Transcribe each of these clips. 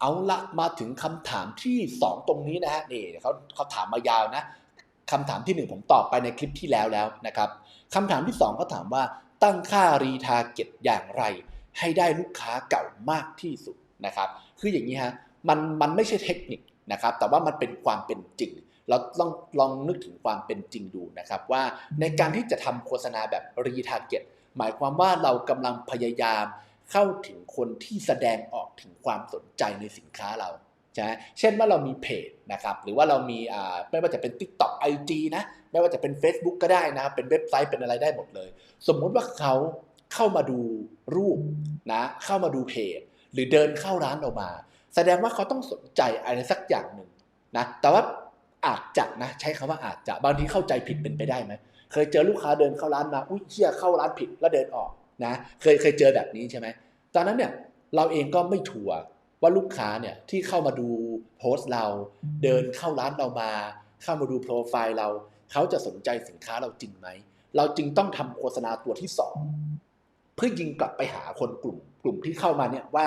เอาละมาถึงคำถามที่ 2 ตรงนี้นะฮะนี่เขาเขาถามมายาวนะคำถามที่ 1 ผมตอบไปในคลิปที่แล้วแล้วนะครับคำถามที่2เขาถามว่าตั้งค่ารีทาร์เก็ตอย่างไร ให้ได้ลูกค้าเก่ามากที่สุดนะครับคืออย่างนี้ฮะมันมันไม่ใช่เทคนิคนะครับแต่ว่ามันเป็นความเป็นจริง เราต้องลองนึกถึงความเป็นจริงดูนะครับว่าในการที่จะทำโฆษณาแบบรีทาร์เก็ตหมายความว่าเรากำลังพยายาม เข้าถึงคนที่แสดงออกถึงความสนใจในสินค้าเราใช่ไหมเช่นว่าเรามีเพจนะครับหรือว่าเรามีอ่าไม่ว่าจะเป็น TikTok IG นะไม่ว่าจะเป็น Facebook ก็ได้นะครับเป็นเว็บไซต์เป็นอะไรได้หมดเลย สมมุติว่าเขาเข้ามาดูรูปนะเข้ามาดูเพจ หรือเดินเข้าร้านเรามา แสดงว่าเขาต้องสนใจอะไรสักอย่างหนึ่งนะแต่ว่าอาจจะนะใช้คำว่าอาจจะบางทีเข้าใจผิดเป็นไปได้ไหมเคยเจอลูกค้าเดินเข้าร้านมาอุ้ยเชี่ยเข้าร้านผิดแล้วเดินออก นะเคยเคยเจอแบบนี้ใช่ไหมตอนนั้นเนี่ยเราเองก็ไม่ชัวว่าลูกค้าเนี่ยที่เข้ามาดูโพสต์เราเดินเข้าร้านเรามา เข้ามาดูโปรไฟล์เราเขาจะสนใจสินค้าเราจริงไหมเราจึงต้องทำโฆษณาตัวที่สองเพื่อยิงกลับไปหาคนกลุ่มกลุ่มที่เข้ามาเนี่ยว่า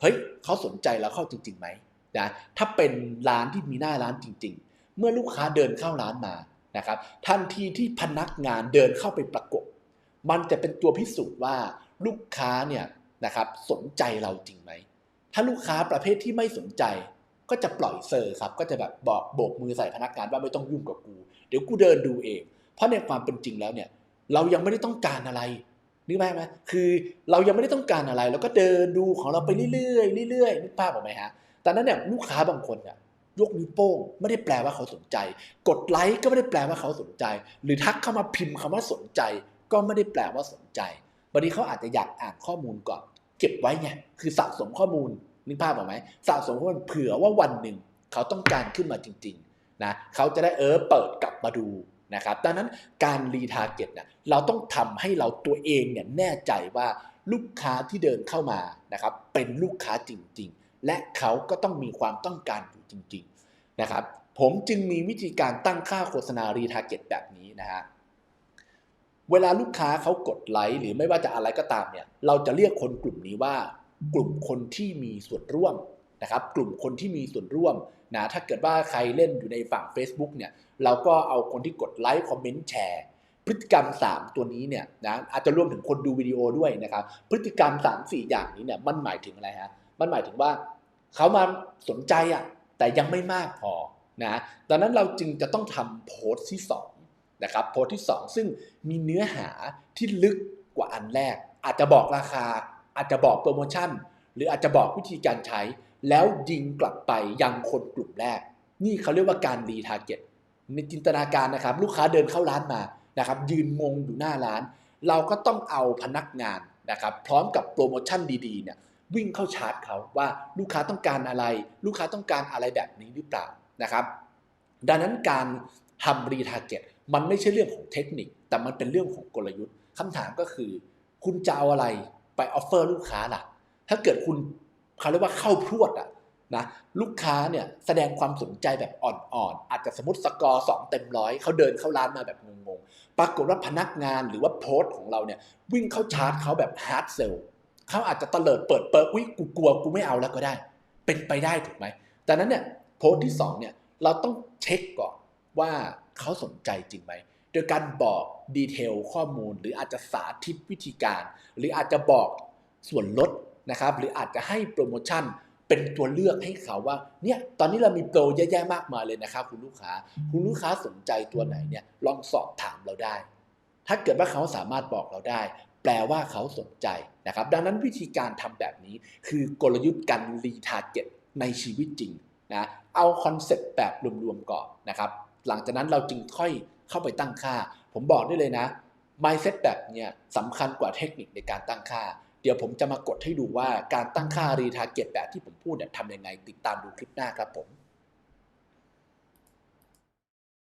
เฮ้ยเขาสนใจแล้วเข้าจริงๆไหมนะถ้าเป็นร้านที่มีหน้าร้านจริง ๆ เมื่อลูกค้าเดินเข้าร้านมานะครับทันทีที่พนักงานเดินเข้าไปประกบ มันจะเป็นตัวพิสูจน์ว่าลูกค้าเนี่ยนะครับสนใจเราจริงไหม ถ้าลูกค้าประเภทที่ไม่สนใจ ก็จะปล่อยเซอร์ครับ ก็จะแบบบอกโบกมือใส่พนักงานว่าไม่ต้องยุ่งกับกู เดี๋ยวกูเดินดูเอง เพราะในความเป็นจริงแล้วเนี่ยเรายังไม่ได้ต้องการอะไรนึกไหมไหมคือเรายังไม่ได้ต้องการอะไร แล้วก็เดินดูของเราไปเรื่อยๆเรื่อยๆนึกภาพออกไหมฮะแต่นั้นเนี่ยลูกค้าบางคนเนี่ยยกนิ้วโป้งไม่ได้แปลว่าเขาสนใจ กดไลค์ก็ไม่ได้แปลว่าเขาสนใจ หรือทักเข้ามาพิมพ์คำว่าสนใจ ก็ไม่ได้แปลว่าสนใจบางทีเขาอาจจะอยากอ่านข้อมูลก่อนเก็บไว้ไงคือสะสมข้อมูลนึกภาพออกไหมสะสมข้อมูลเผื่อว่าวันหนึ่งเขาต้องการขึ้นมาจริงๆนะเขาจะได้เออเปิดกลับมาดูนะครับดังนั้นการรีทาร์เก็ตเนี่ยเราต้องทำให้เราตัวเองเนี่ยแน่ใจว่าลูกค้าที่เดินเข้ามานะครับเป็นลูกค้าจริง ๆ และเขาก็ต้องมีความต้องการอยู่จริง ๆ นะครับ ผมจึงมีวิธีการตั้งค่าโฆษณารีทาร์เก็ตแบบนี้นะฮะ เวลาลูกค้าเขากดไลค์หรือไม่ว่าจะอะไรก็ตามเนี่ยเราจะเรียกคนกลุ่มนี้ว่ากลุ่มคนที่มีส่วนร่วมนะครับกลุ่มคนที่มีส่วนร่วมนะถ้าเกิดว่าใครเล่นอยู่ในฝั่ง Facebook เนี่ยเราก็เอาคนที่กดไลค์คอมเมนต์แชร์พฤติกรรม 3 ตัวนี้เนี่ยนะอาจจะรวมถึงคนดูวิดีโอด้วยนะครับพฤติกรรม 3 4 อย่างนี้เนี่ยมันหมายถึงอะไรฮะมันหมายถึงว่าเขามาสนใจอะแต่ยังไม่มากพอนะดังนั้นเราจึงจะต้องทำโพสต์ที่ 2 นะครับโพสต์ที่ 2 ซึ่งมีเนื้อหาที่ลึกกว่าอันแรก อาจจะบอกราคา อาจจะบอกโปรโมชั่น หรืออาจจะบอกวิธีการใช้ แล้วยิงกลับไปยังคนกลุ่มแรก นี่เขาเรียกว่าการรีทาร์เก็ตในจินตนาการนะครับ ลูกค้าเดินเข้าร้านมานะครับ ยืนงงอยู่หน้าร้าน เราก็ต้องเอาพนักงานนะครับ พร้อมกับโปรโมชั่นดีๆเนี่ยวิ่งเข้าชาร์จเขาว่าลูกค้าต้องการอะไร ลูกค้าต้องการอะไรแบบนี้หรือเปล่านะครับ ดังนั้นการทำรีทาร์เก็ต มันไม่ใช่เรื่องของเทคนิค แต่มันเป็นเรื่องของกลยุทธ์คำถามก็คือ คุณจะเอาอะไรไปออฟเฟอร์ลูกค้าล่ะ ถ้าเกิดคุณเขาเรียกว่าเข้าพรวดอะนะลูกค้าเนี่ยแสดงความสนใจแบบอ่อนๆ อาจจะสมมติสกอร์สองเต็มร้อยเขาเดินเข้าร้านมาแบบงงๆ ปรากฏว่าพนักงานหรือว่าโพสต์ของเราเนี่ยวิ่งเข้าชาร์จเขาแบบฮาร์ดเซลเขาอาจจะเตลิดเปิดเปิดอุ้ยกูกลัวกูไม่เอาแล้วก็ได้ เป็นไปได้ถูกไหมแต่นั้นเนี่ยโพสต์ที่สองเนี่ยเราต้องเช็คก่อนว่า เขาสนใจจริงไหม โดยการบอกดีเทลข้อมูล หรืออาจจะสาธิตวิธีการ หรืออาจจะบอกส่วนลดนะครับหรืออาจจะให้โปรโมชั่นเป็นตัวเลือกให้เขาว่าเนี่ยตอนนี้เรามีโปรเยอะแยะมากมายเลยนะครับคุณลูกค้า คุณลูกค้าสนใจตัวไหนเนี่ยลองสอบถามเราได้ ถ้าเกิดว่าเขาสามารถบอกเราได้ แปลว่าเขาสนใจนะครับ ดังนั้นวิธีการทำแบบนี้ คือกลยุทธ์การรีทาร์เก็ตในชีวิตจริงนะเอาคอนเซ็ปต์แบบรวมๆก่อนนะครับ หลังจากนั้นเราจึงค่อยเข้าไปตั้งค่า ผมบอกได้เลยนะ mindset แบบเนี่ยสำคัญกว่าเทคนิคในการตั้งค่า เดี๋ยวผมจะมากดให้ดูว่าการตั้งค่ารีทาร์เก็ตแบบที่ผมพูดเนี่ยทำยังไงติดตามดูคลิปหน้าครับผม